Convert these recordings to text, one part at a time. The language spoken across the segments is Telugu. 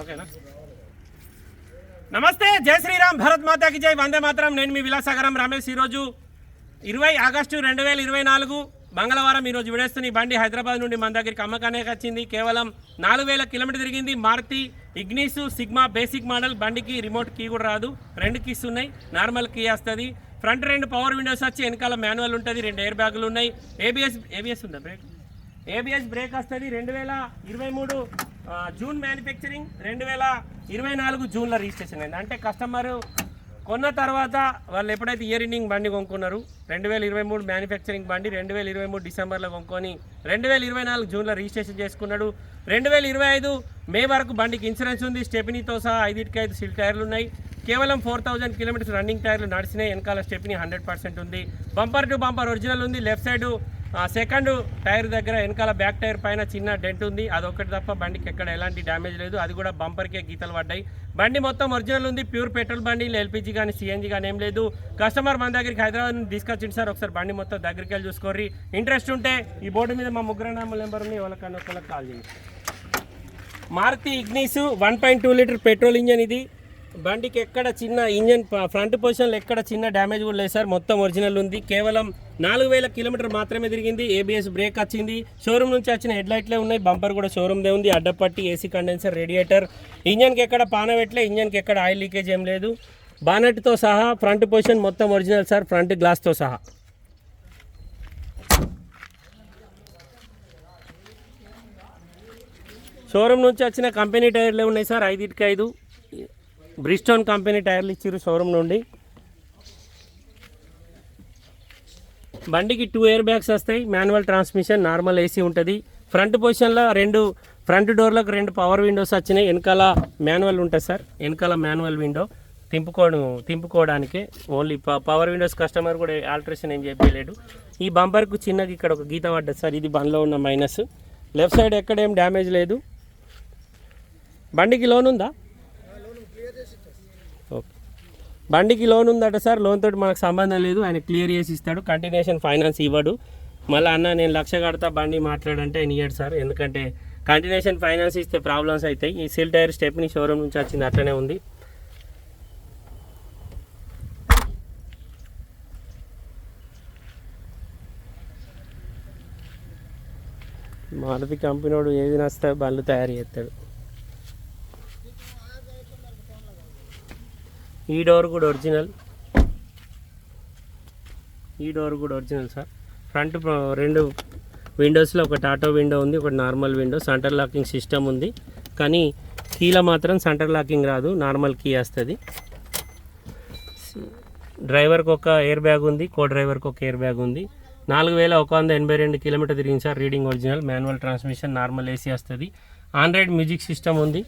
ఓకేనా? నమస్తే జై శ్రీరామ్ భరత్ మాతాకి జై వందే మాత్రం. నేను మీ విలాసాగరం రమేష్. ఈరోజు ఇరవై ఆగస్టు రెండు వేల ఇరవై నాలుగు మంగళవారం ఈరోజు విడేస్తున్న ఈ బండి హైదరాబాద్ నుండి మన దగ్గరికి అమ్మకానికి వచ్చింది. కేవలం నాలుగు వేల కిలోమీటర్ తిరిగింది. Maruti Ignis sigma basic model బండికి రిమోట్ కీ కూడా రాదు. రెండు కీస్ ఉన్నాయి. నార్మల్ కీ వస్తుంది. ఫ్రంట్ రెండు పవర్ విండోస్ వచ్చి వెనకాల మాన్యువల్ ఉంటుంది రెండు ఎయిర్ బ్యాగులు ఉన్నాయి. ఏబిఎస్ ఏబిఎస్ ఉందా బ్రేక్? ఏబిఎస్ బ్రేక్ వస్తుంది రెండు వేల ఇరవై మూడు జూన్ మ్యానుఫ్యాక్చరింగ్ రెండు వేల ఇరవై నాలుగు జూన్లో రిజిస్ట్రేషన్ అయింది. అంటే కస్టమరు కొన్న తర్వాత వాళ్ళు ఎప్పుడైతే ఇయర్ ఎండింగ్ బండి కొనుక్కున్నారు రెండు వేల ఇరవై మూడు మ్యానుఫ్యాక్చరింగ్ బండి రెండు వేల ఇరవై మూడు డిసెంబర్లో కొనుక్కొని రెండు వేల ఇరవై నాలుగు జూన్లో రిజిస్ట్రేషన్ చేసుకున్నాడు. రెండు వేల ఇరవై ఐదు మే వరకు బండికి ఇన్సూరెన్స్ ఉంది. స్టెపినీతో సహా ఐదుకి ఐదు సిల్ టైర్లు ఉన్నాయి. కేవలం ఫోర్ థౌజండ్ కిలోమీటర్స్ రన్నింగ్ టైర్లు నడిచినాయి. వెనకాల స్టెప్ని హండ్రెడ్ పర్సెంట్ ఉంది. బంపర్ టు బంపర్ ఒరిజినల్ ఉంది. లెఫ్ట్ సైడ్ సెకండ్ టైర్ దగ్గర వెనకాల బ్యాక్ టైర్ పైన చిన్న డెంట్ ఉంది. అదొకటి తప్ప బండికి ఎక్కడ ఎలాంటి డ్యామేజ్ లేదు. అది కూడా బంపర్కే గీతలు పడ్డాయి. బండి మొత్తం ఒరిజినల్ ఉంది. ప్యూర్ పెట్రోల్ బండి ఎల్పిజి కానీ సిఎన్జి కానీ ఏం లేదు. కస్టమర్ మన దగ్గరికి హైదరాబాద్ నుంచి తీసుకొచ్చింది సార్. ఒకసారి బండి మొత్తం దగ్గరికి వెళ్ళి చూసుకోర్రి. ఇంట్రెస్ట్ ఉంటే ఈ బోర్డు మీద మా ముగ్గురు నామ నెంబర్ ఉంది ఎవరికన్నా ఒకళ్ళకి కాల్ చేయండి. Maruti Ignis one point two litre petrol engine ఇది. బండికి ఎక్కడ చిన్న ఇంజన్ ఫ్రంట్ పొజిషన్లో ఎక్కడ చిన్న డ్యామేజ్ కూడా లేదు సార్. మొత్తం ఒరిజినల్ ఉంది. కేవలం నాలుగు వేల కిలోమీటర్ మాత్రమే తిరిగింది. ఏబిఎస్ బ్రేక్ వచ్చింది. షోరూమ్ నుంచి వచ్చిన హెడ్ లైట్లే ఉన్నాయి. బంపర్ కూడా షోరూమ్దే ఉంది. అడ్డపట్టి ఏసీ కండెన్సర్ రేడియేటర్ ఇంజన్కి ఎక్కడ పానవెట్లే ఇంజన్కి ఎక్కడ ఆయిల్ లీకేజ్ ఏం లేదు. బానెట్తో సహా ఫ్రంట్ పొజిషన్ మొత్తం ఒరిజినల్ సార్. ఫ్రంట్ గ్లాస్తో సహా. షోరూమ్ నుంచి వచ్చిన కంపెనీ టైర్లే ఉన్నాయి సార్. ఐదుకి ఐదు. బ్రిస్టోన్ కంపెనీ టైర్లు ఇచ్చారు షోరూమ్ నుండి. బండికి టూ ఇయర్ బ్యాగ్స్ వస్తాయి మాన్యువల్ ట్రాన్స్మిషన్ నార్మల్ ఏసీ ఉంటుంది. ఫ్రంట్ పొజిషన్లో రెండు ఫ్రంట్ డోర్లకు రెండు పవర్ విండోస్ వచ్చినాయి. వెనకాల మాన్యువల్ ఉంటుంది సార్. వెనకాల మాన్యువల్ విండో తింపుకోవడం తింపుకోవడానికి ఓన్లీ పవర్ విండోస్ కస్టమర్ కూడా ఆల్ట్రేషన్ ఏం చెప్పలేడు ఈ బంపర్కు చిన్నగా ఇక్కడ ఒక గీత పడ్డది సార్. ఇది బండ్లో ఉన్న మైనస్ లెఫ్ట్ సైడ్ ఎక్కడ ఏం డ్యామేజ్ లేదు. బండికి లోన్ ఉందా ఓకే బండికి లోన్ ఉందట సార్. లోన్ తోటి మనకు సంబంధం లేదు. ఆయన క్లియర్ చేసి ఇస్తాడు. కంటిన్యూషన్ ఫైనాన్స్ ఇవ్వడు. మళ్ళీ అన్న నేను లక్ష కడతా బండి మాట్లాడంటే ఆయన ఇయ్యడు సార్. ఎందుకంటే కంటిన్యూషన్ ఫైనాన్స్ ఇస్తే ప్రాబ్లమ్స్ అవుతాయి. ఈ సిల్ టైర్ స్టెప్ని షోరూమ్ నుంచి వచ్చింది అట్లనే ఉంది. మారుతి కంపెనీ వాడు ఏది నస్తే బండ్లు తయారు చేస్తాడు. ఈ డోర్ కూడా ఒరిజినల్ ఈ డోర్ కూడా ఒరిజినల్ సార్ ఫ్రంట్ ప్ర- రెండు విండోస్లో ఒకటి ఆటో విండో ఉంది ఒకటి normal window centre locking system ఉంది. కానీ కీలో మాత్రం సెంటర్ లాకింగ్ రాదు నార్మల్ కీ వస్తుంది. డ్రైవర్కి ఒక ఎయిర్ బ్యాగ్ ఉంది కో డ్రైవర్కి ఒక ఎయిర్ బ్యాగ్ ఉంది. నాలుగు వేల ఒక వంద ఎనభై రెండు కిలోమీటర్ తిరిగింది sir reading original manual transmission normal AC వస్తుంది. ఆండ్రాయిడ్ మ్యూజిక్ సిస్టమ్ ఉంది.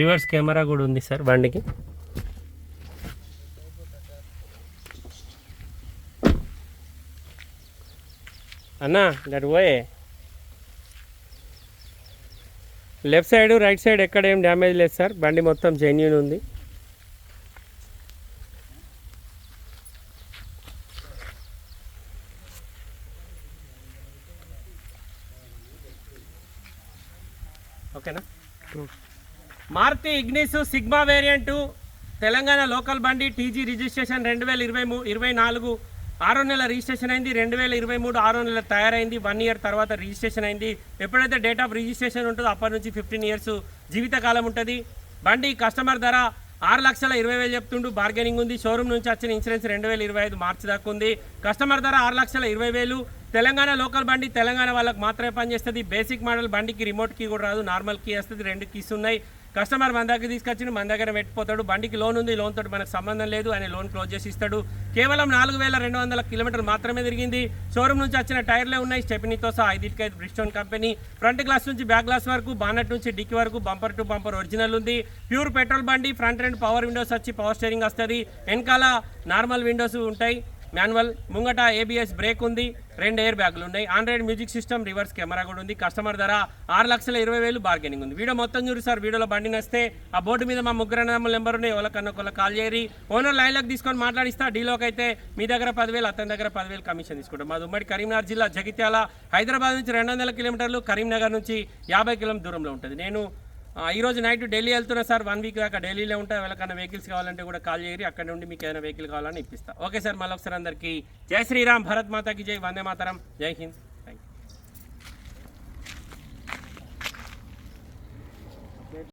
రివర్స్ కెమెరా కూడా ఉంది సార్ బండికి. అన్నా దట్ పోయే. లెఫ్ట్ సైడ్ రైట్ సైడ్ ఎక్కడ ఏం డ్యామేజ్ లేదు సార్. బండి మొత్తం జెన్యున్ ఉంది. ఓకేనా? Maruti Ignis sigma variant Telangana local బండి టీజీ రిజిస్ట్రేషన్ రెండు వేల ఇరవై మూ ఇరవై నాలుగు ఆరో నెల రిజిస్ట్రేషన్ అయింది రెండు వేల ఇరవై మూడు ఆరో నెల తయారైంది వన్ ఇయర్ తర్వాత రిజిస్ట్రేషన్ అయింది. ఎప్పుడైతే డేట్ ఆఫ్ రిజిస్ట్రేషన్ ఉంటుందో అప్పటి నుంచి ఫిఫ్టీన్ ఇయర్స్ జీవితకాలం ఉంటుంది. బండి కస్టమర్ ధర ఆరు లక్షల ఇరవై వేలు చెప్తుండు బార్గెనింగ్ ఉంది. షోరూమ్ నుంచి వచ్చిన ఇన్సూరెన్స్ రెండు వేల ఇరవై ఐదు మార్చి దాకా ఉంది. కస్టమర్ ధర ఆరు లక్షల ఇరవై వేలు. తెలంగాణ లోకల్ బండి తెలంగాణ వాళ్ళకి మాత్రమే పనిచేస్తుంది. బేసిక్ మోడల్ బండికి రిమోట్ కీ కూడా రాదు. నార్మల్ కీ వస్తుంది రెండు కీస్ ఉన్నాయి. కస్టమర్ మన దగ్గర తీసుకొచ్చి మన దగ్గర పెట్టిపోతాడు. బండికి లోన్ ఉంది లోన్ తోటి మనకు సంబంధం లేదు ఆయన లోన్ క్లోజ్ చేసి ఇస్తాడు. కేవలం నాలుగు వేల రెండు వందల కిలోమీటర్లు మాత్రమే తిరిగింది. షోరూమ్ నుంచి వచ్చిన టైర్లే ఉన్నాయి. స్టెపినీతో సహా ఐదుకి బ్రిస్టోన్ కంపెనీ. ఫ్రంట్ గ్లాస్ నుంచి బ్యాక్ గ్లాస్ వరకు బానట్ నుంచి డిక్కి వరకు బంపర్ టు బంపర్ ఒరిజినల్ ఉంది. ప్యూర్ పెట్రోల్ బండి ఫ్రంట్ రెండు పవర్ విండోస్ వచ్చి పవర్ స్టీరింగ్ వస్తుంది. వెనకాల నార్మల్ విండోస్ ఉంటాయి. మాన్యువల్. ముంగట ఏబిఎస్ బ్రేక్ ఉంది రెండు ఎయిర్ బ్యాగులు ఉన్నాయి. Android music system reverse camera కూడా ఉంది. కస్టమర్ ధర ఆరు లక్షల ఇరవై వేలు బార్గెనింగ్ ఉంది. వీడియో మొత్తం చూడు సార్ వీడియోలో బండి నస్తే. ఆ బోర్డు మీద మా ముగ్గురు నెంబర్ నెంబర్ ఉన్నాయి. ఎవరికన్నా ఒకళ్ళ కాల్ చేయరి. ఓనర్ లైన్లోకి తీసుకొని మాట్లాడిస్తా. డీలోకి అయితే మీ దగ్గర పదివేలు అతని దగ్గర పదివేలు కమిషన్ తీసుకుంటాం. మాది ఉమ్మడి కరీంనగర్ జిల్లా జగిత్యాల. హైదరాబాద్ నుంచి రెండు వందల కిలోమీటర్లు కరీంనగర్ నుంచి యాభై కిలోమీటర్ దూరంలో ఉంటుంది. నేను ఆ, ఈ రోజు నైట్ ఢిల్లీ వెళ్తున్నా సార్. వన్ వీక్ దాకా ఢిల్లీలో ఉంటా. ఎవరికైనా వెహికల్స్ కావాలంటే కూడా కాల్ చేయరు అక్కడ నుండి మీకు ఏదైనా వెహికల్ కావాలని ఇప్పిస్తా. ఓకే సార్ మళ్ళీ ఒకసారి అందరికీ. జై శ్రీరామ్ భరత్ మాతాకి జై. వందే మాతరం. జై హింద్.